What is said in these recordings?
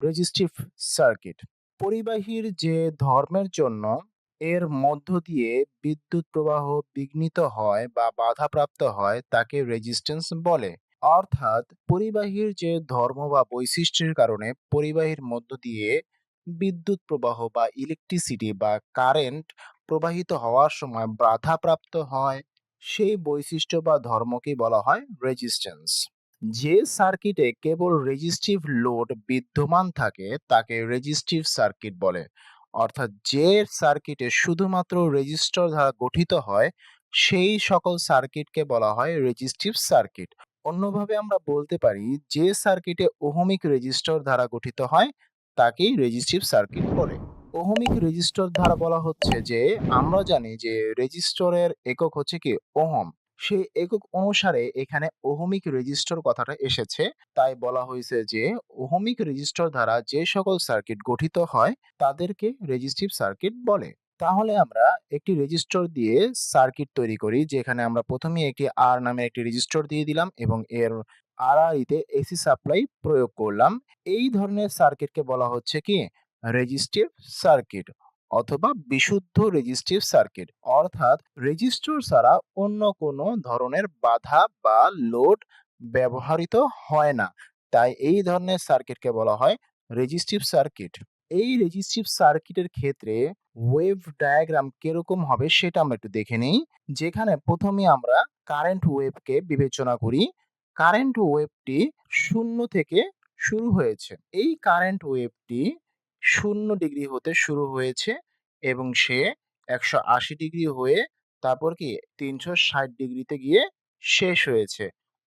Resistive circuit পরিবাহীর যে ধর্মের জন্য এর মধ্য দিয়ে বিদ্যুৎ প্রবাহ বিঘ্নিত হয় বা বাধাপ্রাপ্ত হয় তাকে রেজিস্ট্যান্স বলে। অর্থাৎ পরিবাহীর যে ধর্ম বা বৈশিষ্ট্যের কারণে পরিবাহীর মধ্য দিয়ে বিদ্যুৎ প্রবাহ বা ইলেকট্রিসিটি বা কারেন্ট প্রবাহিত হওয়ার সময় বাধাপ্রাপ্ত হয়, সেই বৈশিষ্ট্য বা ধর্মকে বলা হয় রেজিস্ট্যান্স যে সার্কিটে কেবল রেজিস্টিভ লোড বিদ্যমান থাকে, তাকে রেজিস্টিভ সার্কিট বলে। অর্থাৎ যে সার্কিটে শুধুমাত্র রেজিস্টর দ্বারা গঠিত হয়, সেই সকল সার্কিটকে বলা হয় রেজিস্টিভ সার্কিট অন্যভাবে আমরা বলতে পারি, যে সার্কিটে ওহমিক রেজিস্টর দ্বারা গঠিত হয়, তাকেই রেজিস্টিভ সার্কিট বলে। ওহমিক রেজিস্টর দ্বারা বলা হচ্ছে যে, আমরা জানি যে রেজিস্টরের একক হচ্ছে কি ওহম সেই একক অনুসারে এখানে ওহমিক রেজিস্টর কথাটা এসেছে। তাই বলা হয়েছে যে, ওহমিক রেজিস্টর দ্বারা যে সকল সার্কিট গঠিত হয়, তাদেরকে রেজিস্টিভ সার্কিট বলে। তাহলে আমরা একটি রেজিস্টর দিয়ে সার্কিট তৈরি করি, যেখানে আমরা প্রথমে একটি আর নামে একটি রেজিস্টর দিয়ে দিলাম এবং এর আড়াআড়িতে এসি সাপ্লাই প্রয়োগ করলাম। এই ধরনের সার্কিটকে বলা হচ্ছে কি? Resistive circuit. অথবা বিশুদ্ধ রেজিস্টিভ সার্কিট। অর্থাৎ রেজিস্টর ছাড়া অন্য কোনো ধরনের বাধা বা লোড ব্যবহৃত হয় না। তাই এই ধরনের সার্কিটকে বলা হয় রেজিস্টিভ সার্কিট। এই রেজিস্টিভ সার্কিটের ক্ষেত্রে ওয়েভ ডায়াগ্রাম কীরকম হবে সেটা আমরা একটু দেখে নিই। যেখানে প্রথমে আমরা কারেন্ট ওয়েভকে বিবেচনা করি। কারেন্ট ওয়েভটি শূন্য থেকে শুরু হয়েছে। এই কারেন্ট ওয়েভটি শূন্য ডিগ্রি হতে শুরু হয়েছে এবং সে একশো আশি ডিগ্রি হয়ে তারপর কি তিনশো ষাট ডিগ্রিতে গিয়ে শেষ হয়েছে।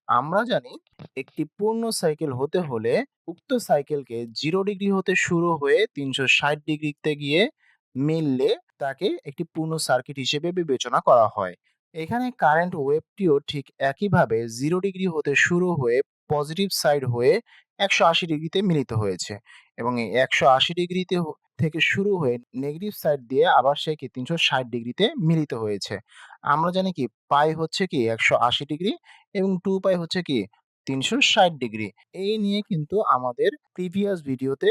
আমরা জানি একটি পূর্ণ সাইকেল হতে হলে উক্ত সাইকেলকে জিরো ডিগ্রি হতে শুরু হয়ে তিনশো ষাট ডিগ্রিতে গিয়ে মিললে তাকে একটি পূর্ণ সার্কিট হিসেবে বিবেচনা করা হয়। এখানে কারেন্ট ওয়েভটিও ঠিক একইভাবে জিরো ডিগ্রি হতে শুরু হয়ে পজিটিভ সাইড হয়ে একশো আশি ডিগ্রিতে মিলিত হয়েছে এবং এই একশো আশি ডিগ্রিতে থেকে শুরু হয়ে নেগেটিভ সাইড দিয়ে আবার সে কি তিনশো ষাট ডিগ্রিতে মিলিত হয়েছে। আমরা জানি কি পাই হচ্ছে কি একশো আশি ডিগ্রি এবং টু পাই হচ্ছে কি তিনশো ষাট ডিগ্রি। এই নিয়ে কিন্তু আমাদের প্রিভিয়াস ভিডিওতে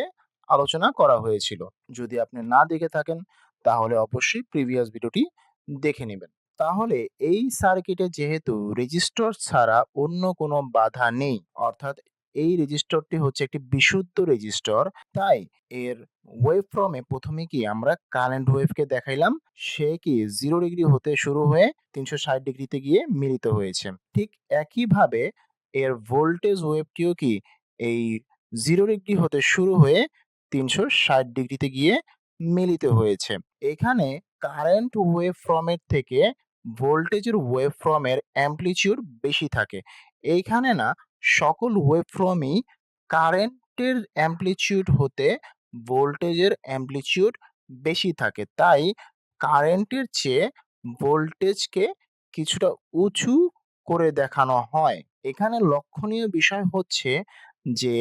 আলোচনা করা হয়েছিল। যদি আপনি না দেখে থাকেন তাহলে অবশ্যই প্রিভিয়াস ভিডিওটি দেখে নেবেন। তাহলে এই সার্কিটে যেহেতু রেজিস্টর ছাড়া অন্য কোনো বাধা নেই, অর্থাৎ এই রেজিস্টরটি হচ্ছে একটি বিশুদ্ধ রেজিস্টর তাই এর ওয়েভ ফর্মে প্রথমে কি আমরা কারেন্ট ওয়েভকে দেখাইলাম, সে কি জিরো ডিগ্রি হতে শুরু হয়ে তিনশো ষাট ডিগ্রিতে গিয়ে মিলিত হয়েছে। ঠিক একইভাবে এর ভোল্টেজ ওয়েভটিও কি এই জিরো ডিগ্রি হতে শুরু হয়ে তিনশো ষাট ডিগ্রিতে গিয়ে মিলিত হয়েছে। এখানে কারেন্ট ওয়েভ ফর্মের থেকে ভোল্টেজের ওয়েভ ফর্মের অ্যাম্পলিচিউড বেশি থাকে। এইখানে না সকল ওয়েভ ফর্মই কারেন্টের অ্যাম্পলিচিউড হতে ভোল্টেজের অ্যাম্পলিচিউড বেশি থাকে। তাই কারেন্টের চেয়ে ভোল্টেজকে কিছুটা উঁচু করে দেখানো হয়। এখানে লক্ষণীয় বিষয় হচ্ছে যে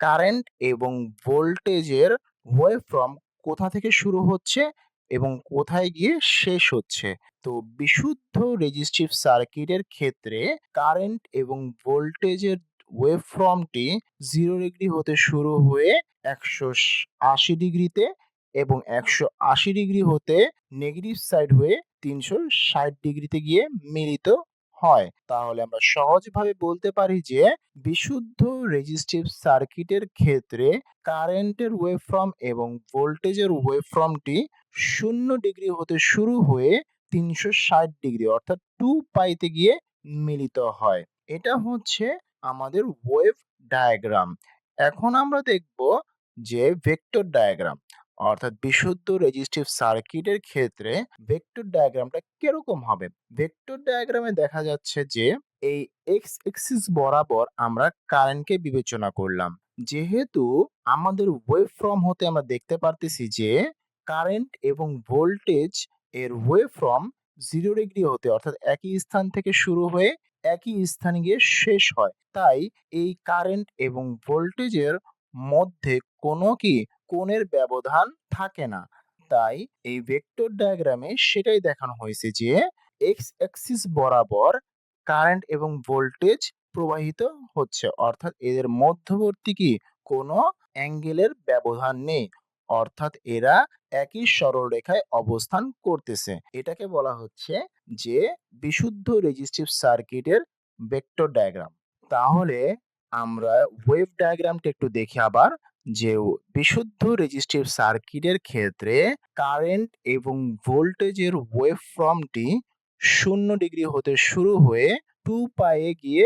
কারেন্ট এবং ভোল্টেজের ওয়েভ ফর্ম কোথা থেকে শুরু হচ্ছে? এবং কোথায় গিয়ে শেষ হচ্ছে। তো বিশুদ্ধ রেজিস্টিভ সার্কিটের ক্ষেত্রে কারেন্ট এবং ভোল্টেজের ওয়েভ ফর্মটি জিরো ডিগ্রি হতে শুরু হয়ে একশো আশি ডিগ্রিতে এবং একশো আশি ডিগ্রি হতে নেগেটিভ সাইড হয়ে তিনশো ষাট ডিগ্রিতে গিয়ে মিলিত হয়। তাহলে আমরা সহজভাবে বলতে পারি যে বিশুদ্ধ রেজিস্টিভ সার্কিটের ক্ষেত্রে কারেন্টের ওয়েভফর্ম এবং ভোল্টেজের ওয়েভফর্মটি শূন্য ডিগ্রি হতে শুরু হয়ে তিনশো ষাট ডিগ্রি, অর্থাৎ টু পাইতে গিয়ে মিলিত হয়। এটা হচ্ছে আমাদের ওয়েভ ডায়াগ্রাম এখন আমরা দেখব যে ভেক্টর ডায়াগ্রাম অর্থাৎ বিশুদ্ধ রেজিস্টিভ সার্কিটের ক্ষেত্রে ভেক্টর ডায়াগ্রামটা কীরকম হবে? ভেক্টর ডায়াগ্রামে দেখা যাচ্ছে যে এই এক্স এক্সিস বরাবর আমরা কারেন্টকে বিবেচনা করলাম। যেহেতু আমাদের ওয়েভ ফর্ম হতে আমরা দেখতে পারতেছি যে কারেন্ট এবং ভোল্টেজ এর ওয়েভ ফর্ম জিরো ডিগ্রি হতে, অর্থাৎ একই স্থান থেকে শুরু হয়ে একই স্থানে গিয়ে শেষ হয়। তাই এই কারেন্ট এবং ভোল্টেজের মধ্যে কোনো কি কোণের ব্যবধান থাকে না। তাই এই ভেক্টর ডায়াগ্রামে সেটাই দেখানো হয়েছে যে এক্স অ্যাক্সিস বরাবর কারেন্ট এবং ভোল্টেজ প্রবাহিত হচ্ছে, অর্থাৎ এদের মধ্যবর্তী কি কোনো অ্যাঙ্গেলের ব্যবধান নেই। অর্থাৎ এরা একই সরলরেখায় অবস্থান করতেছে। এটাকে বলা হচ্ছে যে বিশুদ্ধ রেজিস্টিভ সার্কিটের ভেক্টর ডায়াগ্রাম তাহলে আমরা ওয়েভ ডায়াগ্রামটা একটু দেখি আবার, যে বিশুদ্ধ রেজিস্টিভ সার্কিটের ক্ষেত্রে কারেন্ট এবং ভোল্টেজের ওয়েভ ফর্মটি শূন্য ডিগ্রি হতে শুরু হয়ে টু পায়ে গিয়ে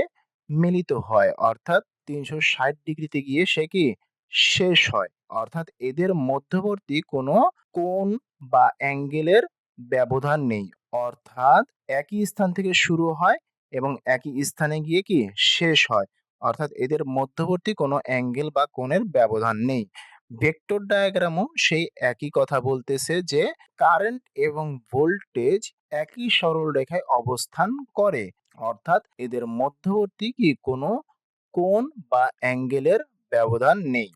মিলিত হয়। অর্থাৎ তিনশো ষাট ডিগ্রিতে গিয়ে সে কি? শেষ হয়। অর্থাৎ এদের মধ্যবর্তী কোনো কোণ বা অ্যাঙ্গেলের ব্যবধান নেই। অর্থাৎ একই স্থান থেকে শুরু হয় এবং একই স্থানে গিয়ে কি? শেষ হয়। অর্থাৎ এদের মধ্যবর্তী কোনো অ্যাঙ্গেল বা কোণের ব্যবধান নেই। ভেক্টর ডায়াগ্রামও সেই একই কথা বলতেছে যে কারেন্ট এবং ভোল্টেজ একই সরল রেখায় অবস্থান করে। অর্থাৎ এদের মধ্যবর্তী কি? কোনো কোণ বা অ্যাঙ্গেলের ব্যবধান নেই।